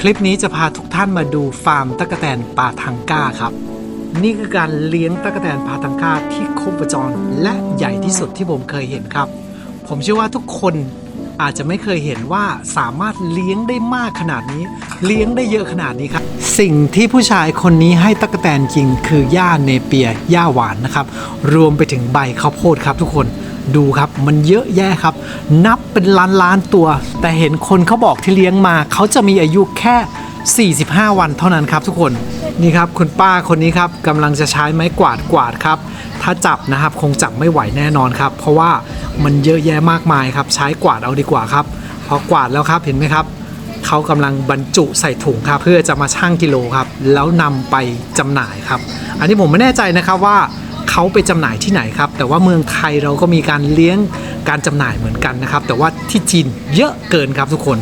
คลิปนี้จะพาทุกท่านมาดูฟาร์มตะกแตนปาทังก้าครับ นี่คือการเลี้ยงตะกแตนปาทังก้าที่ครบวงจรและใหญ่ที่สุดที่ผมเคยเห็นครับ ผมเชื่อว่าทุกคนอาจจะไม่เคยเห็นว่าสามารถเลี้ยงได้มากขนาดนี้ เลี้ยงได้เยอะขนาดนี้ครับ สิ่งที่ผู้ชายคนนี้ให้ตะกแตนกินคือหญ้าเนเปียหญ้าหวานนะครับ รวมไปถึงใบข้าวโพดครับทุกคน ดูครับมันเยอะแยะครับ นับเป็นล้านล้านตัว แต่เห็นคนเขาบอกที่เลี้ยงมา เขาจะมีอายุแค่ 45 วันเท่านั้นครับทุกคนนี่ครับคุณป้าคนนี้ครับกำลังจะใช้ไม้กวาดกวาดครับ ถ้าจับนะครับคงจับไม่ไหวแน่นอนครับ เพราะว่ามันเยอะแยะมากมายครับ ใช้กวาดเอาดีกว่าครับพอกวาดแล้วครับเห็นไหมครับเขากำลังบรรจุใส่ถุงครับ เพื่อจะมาชั่งกิโลครับ แล้วนำไปจำหน่ายครับ อันนี้ผมไม่แน่ใจนะครับว่า เขาไปจำหน่ายที่ไหนครับ แต่ว่าเมืองไทยเราก็มีการเลี้ยงการจำหน่ายเหมือนกันนะครับ แต่ว่าที่จีนเยอะเกินครับทุกคน